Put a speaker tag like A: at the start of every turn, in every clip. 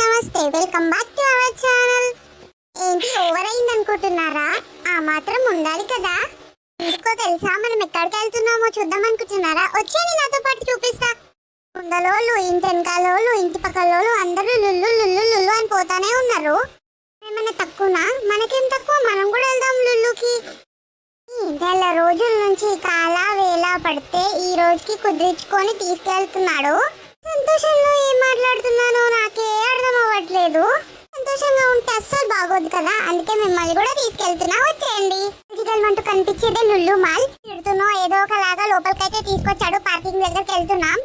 A: నమస్తే welcome back to our channel. ఏంటి over అయింది అనుకుంటున్నారా ఆ మాత్రం ఉండాలి కదా. ఎందుకో తెలుసా మనం ఎక్కడికి వెళ్తున్నామో చూద్దాం అనుకుంటున్నారా? వచ్చేది నాతో పాటు చూపిస్తా. ముందలోళ్ళు ఇంటి వెనకాలోళ్ళు ఇంటి పక్కలోళ్ళు అందరూ లుల్లు లుల్లు లుల్లు అని పోతానే ఉన్నారు. ఏమైనా తక్కువనా? మనకేం తక్కువ? మనం కూడా వెళ్దాం లుల్లుకి. నెల రోజుల నుంచి కాల వేళ పడితే ఈ రోజుకి కుదిరించుకొని తీసుకెళ్తున్నాడు. సంతోషంలో ఏం మాట్లాడుతున్నానో నాకే అర్థం సంతోషంగా ఉంటే అస్సలు బాగోదు కదా. అందుకే మిమ్మల్ని కూడా తీసుకెళ్తున్నా. వచ్చేయండి. ఫిజికల్ అంటూ కనిపించేదే లుల్లు మాల్. తిడుతున్నో ఏదో ఒకలాగా లోపలికైతే తీసుకొచ్చాడు. పార్కింగ్ దగ్గరికి వెళ్తున్నాం.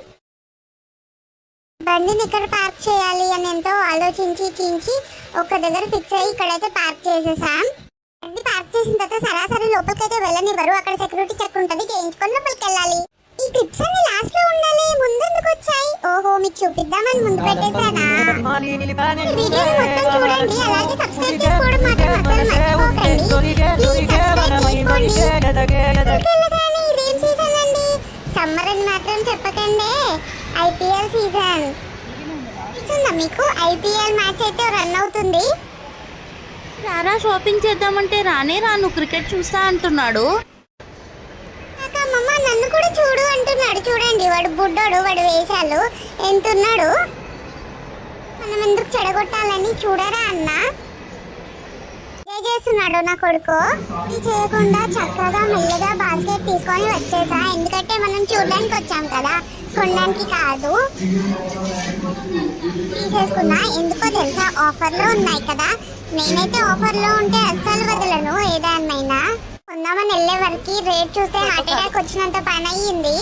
A: బండిని ఇక్కడ పార్క్ చేయాలి అని ఎంతో ఆలోచించి చించి ఒక దగ్గర ఫిక్స్ అయ్యి ఇక్కడైతే పార్క్ చేసేసాం. బండి పార్క్ చేసిన తర్వాత సరాసరి లోపలికైతే వెళ్ళనివ్వరు. అక్కడ సెక్యూరిటీ చెక్ ఉంటుంది. చేయించుకొని లోపలికి వెళ్ళాలి. ఈ క్లిప్స్ అన్ని లాస్ట్లో ఉండాలి. ముందు మీకు చూపిద్దామని ముందు పెట్టేశానా వీడియోని మొత్తం చూడండి అలాగే సబ్స్క్రైబ్ చేసుకోవడం మాత్రం అసలు మర్చిపోకండి. ఇదేం సీజన్ అండి? సమ్మర్ అని మాత్రం చెప్పకండి. ఐపీఎల్ సీజన్ ఇస్తుందా మీకు? ఐపీఎల్ మ్యాచ్ అయితే రన్ అవుతుంది.
B: రారా షాపింగ్ చేద్దామంటే రానే రాను. క్రికెట్ చూస్తా అంటున్నాడు.
A: వాడు చూడండి వాడు బుడ్డోడు వాడు వేషాలు. ఎంతున్నాడు? మనం ఎందుకు చెడగొట్టాలని చూడరా అన్న? ఏ చేస్తున్నాడు నా కొడుకు? ఇది చేయకుండా చక్కగా మెల్లగా బాస్కెట్ తీసుకొని వచ్చేసా? ఎందుకంటే మనం చూడడానికి వచ్చాం కదా. కొనడానికి కాదు. తీసేసుకున్నా. ఎందుకో తెలుసా? ఆఫర్లో ఉన్నాయి కదా. నేనైతే ఆఫర్లో ఉంటే అస్సలు వదలను ఏదాన్నైనా. కొందామని వెళ్ళే వరకు రేట్ చూస్తే హార్ట్ అటాక్ వచ్చినంత పని అయ్యింది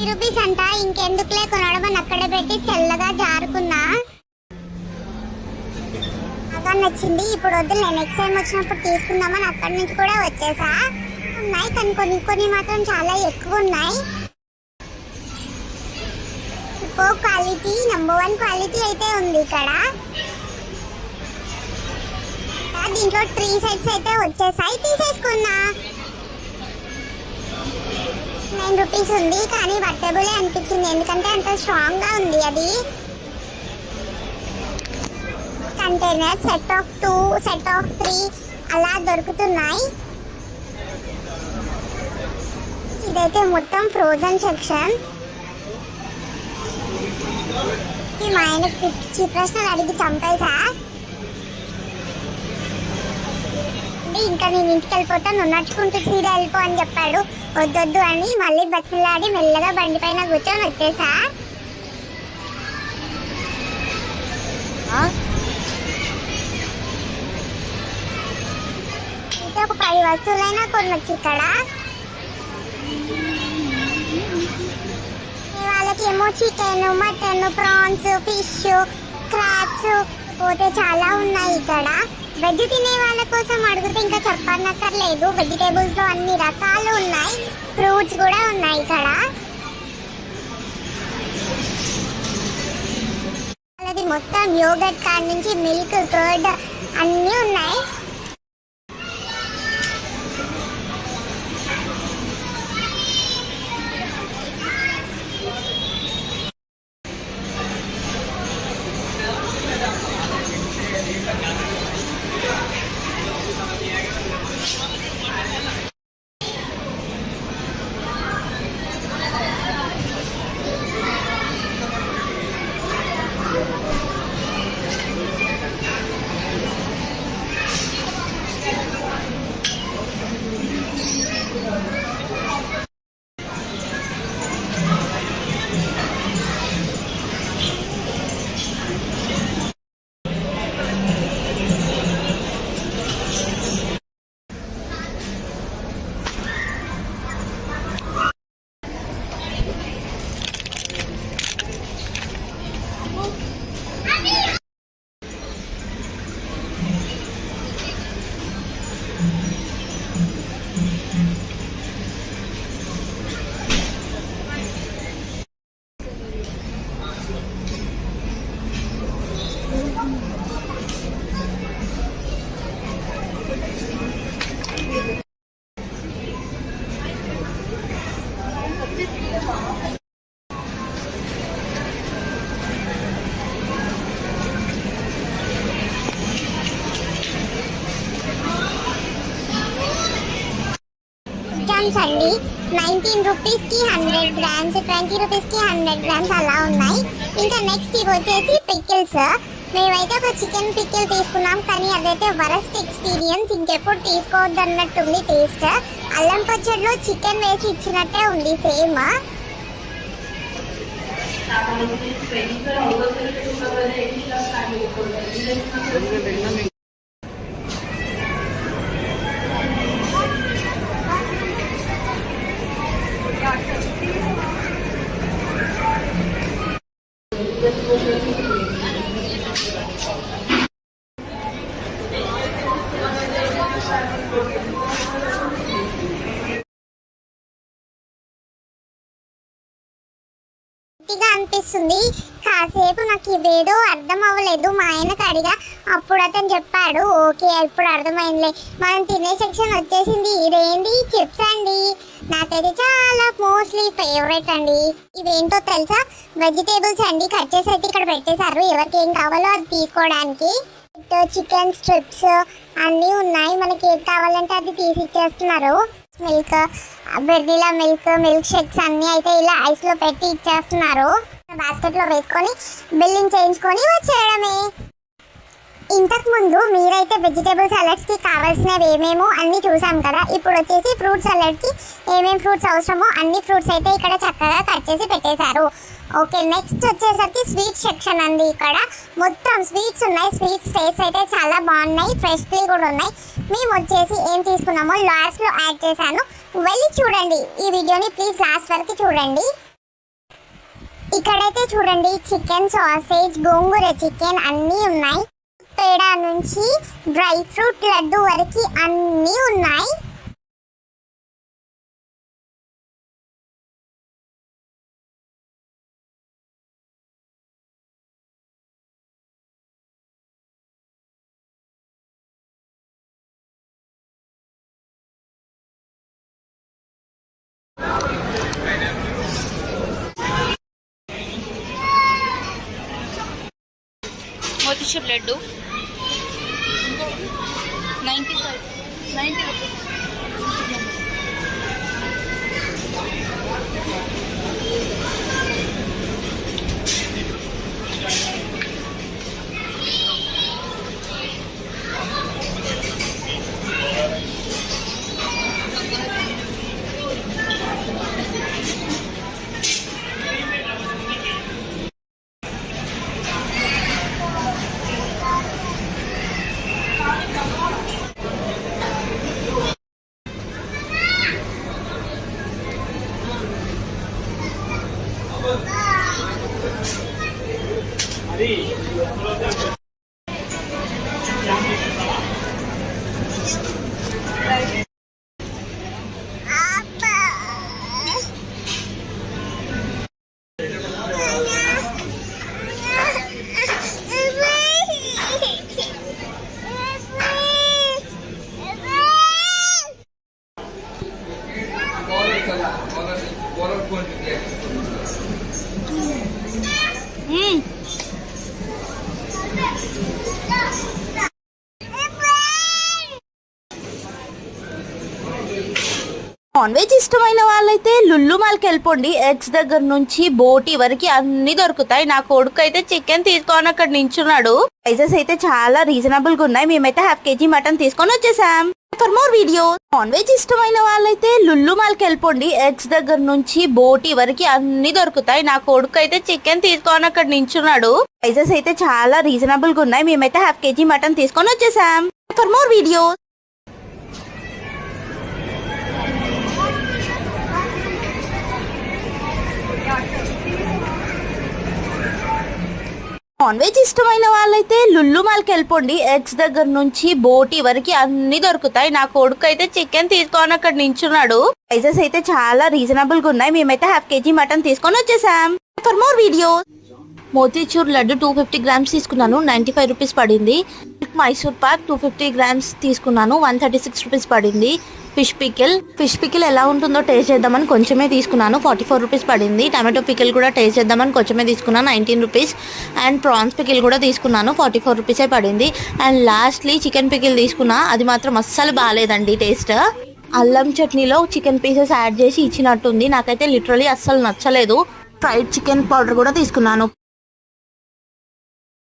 A: త్రీ రూపీస్ అంట ఇంకెందుకులే కొనడం అని అక్కడ పెట్టి చల్లగా జారుకున్నా. బాగా నచ్చింది ఇప్పుడు వద్దు నెక్స్ట్ టైం వచ్చినప్పుడు తీసుకుందామని అక్కడి నుంచి కూడా వచ్చేసా. ఉన్నాయి కానీ కొన్ని కొన్ని మాత్రం చాలా ఎక్కువ ఉన్నాయి. Super quality number one quality అయితే ఉంది ఇక్కడ. దీంట్లో త్రీ సెట్స్ అయితే వచ్చేసాయి తీసేసుకున్నా. నైన్ రూపీస్ ఉంది కానీ వర్టబులే అనిపించింది. ఎందుకంటే అంత స్ట్రాంగ్గా ఉంది అది. Container set of two set of three అలా దొరుకుతున్నాయి. ఇదైతే మొత్తం ఫ్రోజన్ సెక్షన్ మా ఆయన పిచ్చి ప్రశ్నలు అడిగి చంపేసా అంటే ఇంకా నేను ఇంటికి వెళ్ళిపోతా నువ్వు నడుచుకుంటూ చీర వెళ్ళిపో అని చెప్పాడు. వద్దొద్దు అని మళ్ళీ బతిలాడి మెల్లగా బండి పైన కూర్చొని వచ్చేసా? అయితే ఒక పది వస్తువులైనా కొనొచ్చు ఇక్కడ. వాళ్ళకి ఏమో chicken mutton prawns fish crabs పోతే చాలా ఉన్నాయి ఇక్కడ. వెజ్ తినే వాళ్ళ కోసం అడిగితే ఇంకా చెప్పనక్కర్లేదు. వెజిటేబుల్స్లో అన్ని రకాలు ఉన్నాయి. ఫ్రూట్స్ కూడా ఉన్నాయి ఇక్కడ. మొత్తం యోగట్ కాడ నుంచి మిల్క్ కర్డ్ అన్నీ ఉన్నాయి. people? గ్రామ్స్ అండి. నైన్టీన్ రూపీస్కి హండ్రెడ్ గ్రామ్స్ ట్వంటీ రూపీస్కి హండ్రెడ్ గ్రామ్స్ అలా ఉన్నాయి. ఇంకా నెక్స్ట్ ఇవి వచ్చేసి పికిల్స్ మేమైతే ఒక చికెన్ పికిల్ తీసుకున్నాం కానీ అదైతే వరస్ట్ ఎక్స్పీరియన్స్ ఇంకెప్పుడు తీసుకోవద్దు అన్నట్టుంది టేస్ట్ అల్లం పచ్చడిలో చికెన్ వేసి ఇచ్చినట్టే ఉంది సేమ్ అనిపిస్తుంది. కాసేపు నాకు ఇదేదో అర్థం అవ్వలేదు. మా ఆయనకు అడిగా. అప్పుడు అతను చెప్పాడు ఓకే ఇప్పుడు అర్థమైందిలే. మనం తినే సెక్షన్ వచ్చేసింది. ఇదేంటి? చిప్స్ అండి. నాకైతే చాలా మోస్ట్లీ ఫేవరెట్ అండి. ఇవేంటో తెలుసా? వెజిటేబుల్స్ అండి. కట్ చేసి అయితే ఇక్కడ పెట్టేశారు. ఎవరికి ఏం కావాలో అది తీసుకోవడానికి. చికెన్ స్ట్రిప్స్ అన్నీ ఉన్నాయి. మనకి ఏది కావాలంటే అది తీసి ఇచ్చేస్తున్నారు. Milk vanilla milk milkshakes అన్ని అయితే ఇలా ఐస్లో పెట్టి ఇచ్చేస్తున్నారు. బాస్కెట్లో వేసుకొని బిల్లింగ్ చేయించుకొని వచ్చేయడమే. ఇంతకుముందు మీరైతే వెజిటేబుల్ సలాడ్స్కి కావాల్సినవి ఏమేమో అన్ని చూసాం కదా. ఇప్పుడు వచ్చేసి ఫ్రూట్ సలాడ్కి ఏమేమి ఏమేం ఫ్రూట్స్ అవసరమో అన్ని ఫ్రూట్స్ అయితే ఇక్కడ చక్కగా కట్ చేసి పెట్టేశారు. ఓకే నెక్స్ట్ వచ్చేసరికి స్వీట్ సెక్షన్ అండి ఇక్కడ. మొత్తం స్వీట్స్ ఉన్నాయి. స్వీట్స్ టేస్ట్ అయితే చాలా బాగున్నాయి. ఫ్రెష్లీ కూడా ఉన్నాయి. మేము వచ్చేసి ఏం తీసుకున్నామో లాస్ట్లో యాడ్ చేశాను. వెళ్ళి చూడండి. ఈ వీడియోని ప్లీజ్ లాస్ట్ వరకు చూడండి. ఇక్కడైతే చూడండి చికెన్ సాసేజ్ గోంగూర చికెన్ అన్నీ ఉన్నాయి. పేడ నుంచి డ్రై ఫ్రూట్ లడ్డు వరకు అన్నీ ఉన్నాయి.
B: Motichoor laddu ninety five. Ninety rupees. Non veg ఇష్టమైన వాళ్ళైతే లుల్లు మాల్కి వెళ్ళిపోండి. ఎగ్స్ దగ్గర నుంచి బోటి వరకు అన్ని దొరుకుతాయి. నా కొడుకు అయితే చికెన్ తీసుకొని అక్కడ నించున్నాడు. ప్రైజెస్ అయితే చాలా రీజనబుల్గా ఉన్నాయి. మేమైతే హాఫ్ కేజీ మటన్ తీసుకొని వచ్చేసాం. For more video non veg ఇష్టమైన వాళ్ళైతే లుల్లు మాల్కి వెళ్ళిపోండి. ఎగ్స్ దగ్గర నుంచి బోటి వరకు అన్ని దొరుకుతాయి. నా కొడుకు అయితే చికెన్ తీసుకొని అక్కడ నించున్నాడు. ప్రైజెస్ అయితే చాలా రీజనబుల్గా ఉన్నాయి. మేమైతే హాఫ్ కేజీ మటన్ తీసుకొని వచ్చేసాం. For more video non veg ఇష్టమైన వాళ్ళైతే లుల్లు మాల్కి వెళ్ళిపోండి ఎగ్స్ దగ్గర నుంచి బోటి వరకు అన్ని దొరుకుతాయి. నా కొడుకు అయితే చికెన్ తీసుకొని అక్కడ నించున్నాడు. ప్రైజెస్ అయితే చాలా రీజనబుల్గా ఉన్నాయి. మేమైతే హాఫ్ కేజీ మటన్ తీసుకొని వచ్చేసాం. For more video motichoor laddu two fifty grams తీసుకున్నాను. నైంటీ ఫైవ్ రూపీస్ పడింది. Mysore pak two fifty grams తీసుకున్నాను. వన్ థర్టీ సిక్స్ రూపీస్ పడింది. ఫిష్ పికిల్ ఫిష్ పికిల్ ఎలా ఉంటుందో టేస్ట్ చేద్దామని కొంచెమే తీసుకున్నాను. ఫార్టీ ఫోర్ రూపీస్ పడింది. టమాటో పికిల్ కూడా టేస్ట్ చేద్దామని కొంచెమే తీసుకున్నాను. Nineteen rupees and prawns pickle కూడా తీసుకున్నాను. ఫార్టీ ఫోర్ రూపీసే పడింది. అండ్ లాస్ట్లీ చికెన్ పికిల్ తీసుకున్నా. అది మాత్రం అస్సలు బాగాలేదండి టేస్ట్ అల్లం చట్నీలో చికెన్ పీసెస్ యాడ్ చేసి ఇచ్చినట్టుంది. నాకైతే లిటరలీ అస్సలు నచ్చలేదు. ఫ్రైడ్ చికెన్ పౌడర్ కూడా తీసుకున్నాను.